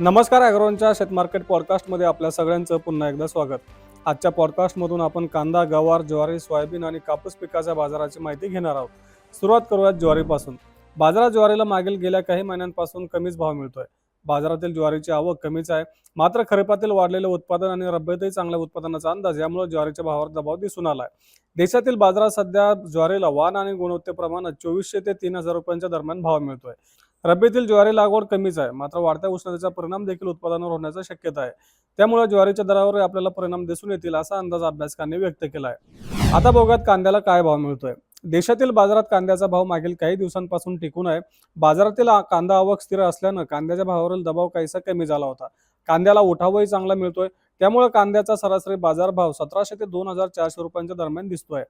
नमस्कार अॅग्रोनच्या शेतमार्केट पॉडकास्टमध्ये आपल्या सगळ्यांचं पुन्हा एकदा स्वागत. आजच्या पॉडकास्टमधून आपण कांदा गवार ज्वारी सोयाबीन आणि कापूस पिकाच्या बाजाराची माहिती घेणार आहोत. सुरुवात करूयात ज्वारीपासून. बाजारात ज्वारीला मागील गेल्या काही महिन्यांपासून कमीच भाव मिळतोय. बाजारातील ज्वारीची आवक कमीच आहे. मात्र खरीपातील वाढलेले उत्पादन आणि रब्बीतही चांगल्या उत्पादनाचा अंदाज यामुळे ज्वारीच्या भावावर दबाव दिसून आलाय. देशातील बाजारात सध्या ज्वारीला वाण आणि गुणवत्तेप्रमाणे चोवीसशे ते तीन हजार रुपयांच्या दरम्यान भाव मिळतोय. रब्बीतील ज्वारी लागवड कमीच आहे. मात्र वाढत्या उष्णतेचा परिणाम देखील उत्पादनावर होण्याची शक्यता आहे. त्यामुळे ज्वारीच्या दरावर आपल्याला परिणाम दिसून येतील असा अंदाज अभ्यासकांनी व्यक्त केला आहे आता बघूयात कांद्याला काय भाव मिळतोय. देशातील बाजारात कांद्याचा भाव मागील काही दिवसांपासून टिकून आहे. बाजारातील कांदा आवक स्थिर असल्यानं कांद्याच्या भावावरील दबाव काहीसा कमी झाला होता. कांद्याला उठावही चांगला मिळतोय. त्यामुळे कांद्याचा सरासरी बाजार भाव सतराशे ते दोन हजार चारशे रुपयांच्या दरम्यान दिसतोय.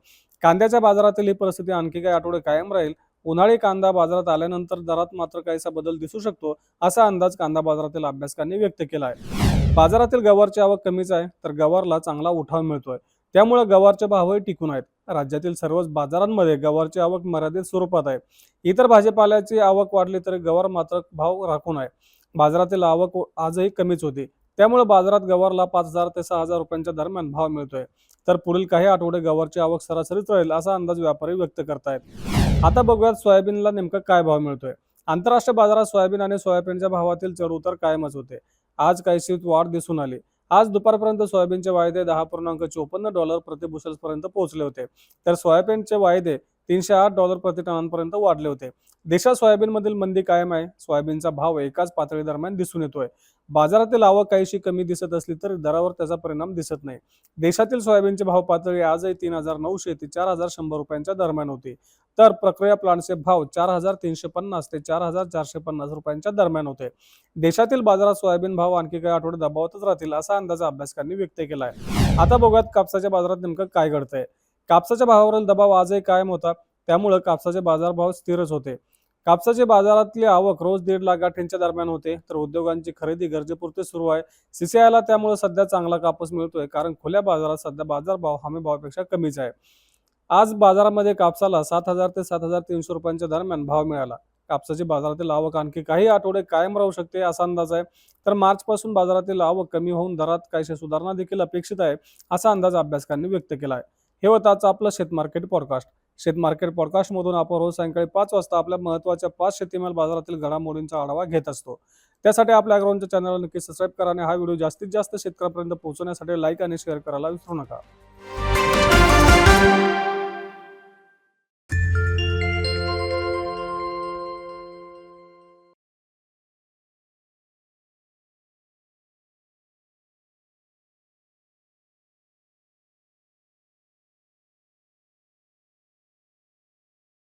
कांद्याच्या बाजारातील ही परिस्थिती आणखी काही आठवडे कायम राहील. उन्हाळी कांदा बाजारात आल्यानंतर दरात मात्र काहीसा बदल दिसू शकतो असा अंदाज कांदा बाजारातील अभ्यासकांनी व्यक्त केला आहे. बाजारातील गवारची आवक कमीच आहे तर गवारला चांगला उठाव मिळतोय. त्यामुळे गवारचे भावही टिकून आहेत. राज्यातील सर्वच बाजारांमध्ये गवारची आवक मर्यादित स्वरूपात आहे. इतर भाजीपाल्याची आवक वाढली तरी गवार मात्र भाव राखून आहे. बाजारातील आवक आजही कमीच होती. त्यामुळे बाजारात गवारला पाच हजार ते सहा हजार रुपयांच्या दरम्यान भाव मिळतोय. तर पुढील काही आठवडे गवारची आवक सरासरीच राहील असा अंदाज व्यापारी व्यक्त करतायत. आता बघूयात सोयाबीनला नेमका काय भाव मिळतोय. आंतरराष्ट्रीय बाजारात सोयाबीन आणि सोयाबीनच्या भावातील चढउतार कायमच होते. आज काहीशी वाढ दिसून आली. आज दुपारपर्यंत सोयाबीनचे वायदे दहा पूर्णांक चोपन्न डॉलर प्रति बुशल्स पर्यंत पोहोचले होते. तर सोयाबीनचे वायदे तीनशे आठ डॉलर प्रति टनांपर्यंत वाढले होते. देशात सोयाबीनमधील मंदी कायम आहे. सोयाबीनचा भाव एकाच पातळी दरम्यान दिसून येतोय. बाजारातील आवक काहीशी कमी दिसत असली तरी दरावर त्याचा परिणाम दिसत नाही. देशातील सोयाबीनचे भाव पातळी आजही तीन हजार नऊशे ते चार हजार शंभर रुपयांच्या दरम्यान होती. तर प्रक्रिया प्लांटचे भाव चार हजार तीनशे पन्नास ते चार हजार चारशे पन्नास रुपयांच्या दरम्यान होते. देशातील बाजारात सोयाबीन भाव आणखी काही आठवडे दबावतच राहतील असा अंदाज अभ्यासकांनी व्यक्त केला आहे आता बघूयात कापसाच्या बाजारात नेमकं काय घडतंय. कापसाच्या भावावरील दबाव आजही कायम होता त्यामुळे कापसाचे बाजारभाव स्थिरच होते. कापसाचे बाजारातली आवक रोज दीड लाख गाठींच्या दरम्यान होते तर उद्योगांची खरेदी गरजेपुरते सुरू आहे. सीसीआयला त्यामुळे सध्या चांगला कापूस मिळतोय कारण खुल्या बाजारात सध्या बाजारभाव हमी भावापेक्षा कमीच आहे. आज बाजारामध्ये कापसाला सात हजार ते सात हजार तीनशे रुपयांच्या दरम्यान भाव मिळाला. कापसाची बाजारातील आवक आणखी काही आठवडे कायम राहू शकते असा अंदाज आहे. तर मार्चपासून बाजारातील आवक कमी होऊन दरात काहीशी सुधारणा देखील अपेक्षित आहे असा अंदाज अभ्यासकांनी व्यक्त केला आहे हे होतं आजचं आपलं शेतमार्केट पॉडकास्ट शेतमार्केट पॉडकास्टमधून आपण रोज सायंकाळी पाच वाजता आपल्या महत्त्वाच्या पाच शेतीमाल बाजारातील घडामोडींचा आढावा घेत असतो. त्यासाठी आपल्या अग्रवांच्या चॅनलला नक्की सबस्क्राईब करा आणि हा व्हिडिओ जास्तीत जास्त शेतकऱ्यांपर्यंत पोहोचवण्यासाठी लाईक आणि शेअर करायला विसरू नका.